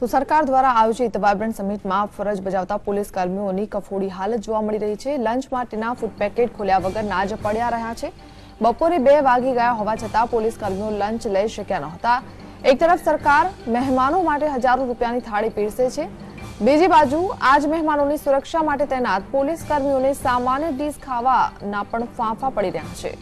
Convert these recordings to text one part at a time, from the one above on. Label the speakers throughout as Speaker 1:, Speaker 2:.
Speaker 1: તો સરકાર દ્વારા આયોજિત વાયબ્રન્ટ સમિટમાં ફરજ બજાવતા પોલીસ કર્મીઓની કફોડી હાલત જોવા મળી રહી છે. લંચ માટેના ફૂડ પેકેટ ખોલ્યા વગર ના જ પડ્યા રહ્યા છે. બપોરે બે વાગી ગયા હોવા છતાં પોલીસ કર્મીઓ લંચ લઈ શક્યા નહોતા એક તરફ સરકાર મહેમાનો માટે હજારો રૂપિયાની થાળી પીરસે છે. બીજી બાજુ આજ મહેમાનોની સુરક્ષા માટે તૈનાત પોલીસ કર્મીઓને સામાન્ય ડીશ ખાવાના પણ ફાંફા પડી રહ્યા છે.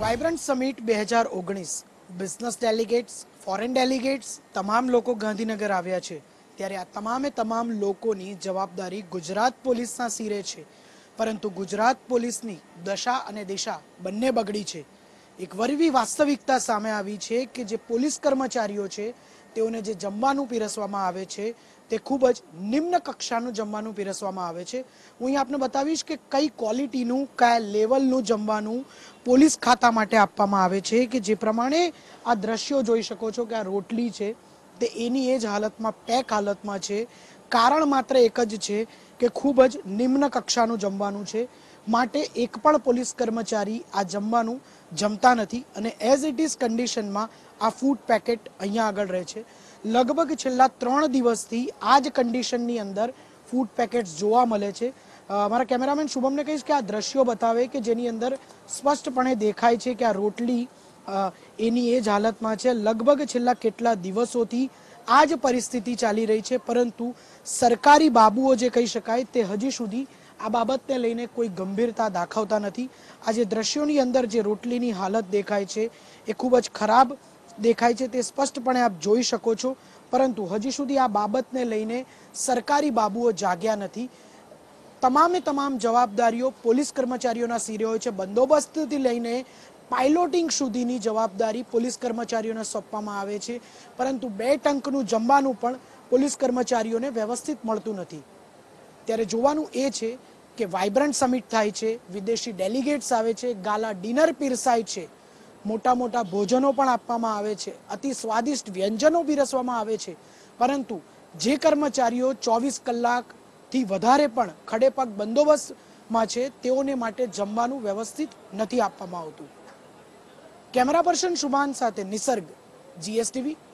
Speaker 2: વાઇબ્રન્ટ સમિટ બે હજાર ઓગણીસ બિઝનેસ ડેલિગેટ્સ, ફોરેન ડેલિગેટ્સ તમામ લોકો ગાંધીનગર આવ્યા છે. ત્યારે આ તમામે તમામ લોકોની જવાબદારી ગુજરાત પોલીસના સિરે છે. પરંતુ ગુજરાત પોલીસની દશા અને દિશા બંને બગડી છે. એક વરવી વાસ્તવિકતા સામે આવી છે કે જે પોલીસ કર્મચારીઓ છે તેઓને જે જમવાનું પીરસવામાં આવે છે, તે ખૂબ જ નિમ્ન કક્ષાનું જમવાનું પીરસવામાં આવે છે. હું અહીં આપને બતાવીશ કે કઈ ક્વોલિટીનું, કયા લેવલનું જમવાનું પોલીસ ખાતા માટે આપવામાં આવે છે કે જે પ્રમાણે આ દ્રશ્યો જોઈ શકો છો કે આ રોટલી છે, તે એની એ જ હાલતમાં, પેક હાલતમાં છે. કારણ માત્ર એક જ છે કે ખૂબ જ નિમ્ન કક્ષાનું જમવાનું છે. માટે એક પણ પોલીસ કર્મચારી આ જમવાનું જમતા નથી અને એઝ ઇટ ઇઝ કન્ડિશનમાં આ ફૂડ પેકેટ અહીંયા આગળ રહે છે. લગભગ છેલ્લા ત્રણ દિવસથી આ જ કન્ડિશનની અંદર ફૂડ પેકેટ્સ જોવા મળે છે. મારા કેમેરામેન શુભમને કહીશ કે આ દ્રશ્યો બતાવે કે જેની અંદર સ્પષ્ટપણે દેખાય છે કે આ રોટલી એની એ જ હાલતમાં છે. લગભગ છેલ્લા કેટલા દિવસોથી આ જ પરિસ્થિતિ ચાલી રહી છે, પરંતુ સરકારી બાબુઓ જે કહી શકાય તે હજી સુધી આ બાબતને લઈને કોઈ ગંભીરતા દાખવતા નથી. આ જે દ્રશ્યોની અંદર જે રોટલીની હાલત દેખાય છે, એ ખૂબ જ ખરાબ દેખાય છે, તે સ્પષ્ટપણે આપ જોઈ શકો છો. પરંતુ હજી સુધી આ બાબતને લઈને સરકારી બાબુઓ જાગ્યા નથી. તમામે તમામ જવાબદારીઓ પોલીસ કર્મચારીઓના સિરે હોય છે. બંદોબસ્તથી લઈને પાઇલોટિંગ સુધીની જવાબદારી પોલીસ કર્મચારીઓને સોંપવામાં આવે છે. પરંતુ બે ટંકનું જમવાનું પણ પોલીસ કર્મચારીઓને વ્યવસ્થિત મળતું નથી. ત્યારે જોવાનું એ છે કે વાઇબ્રન્ટ સમિટ થાય છે, વિદેશી ડેલિગેટ્સ આવે છે, ગાલા ડિનર પીરસાય છે, મોટા મોટા ભોજનો પણ આપવામાં આવે છે, અતિ સ્વાદિષ્ટ વ્યંજનો પીરસવામાં આવે છે. પરંતુ જે કર્મચારીઓ ચોવીસ કલાકથી વધારે પણ ખડેપગ બંદોબસ્તમાં છે, તેઓને માટે જમવાનું વ્યવસ્થિત નથી આપવામાં આવતું. કેમેરા પર્સન શુભાન સાથે નિસર્ગ, જીએસટીવી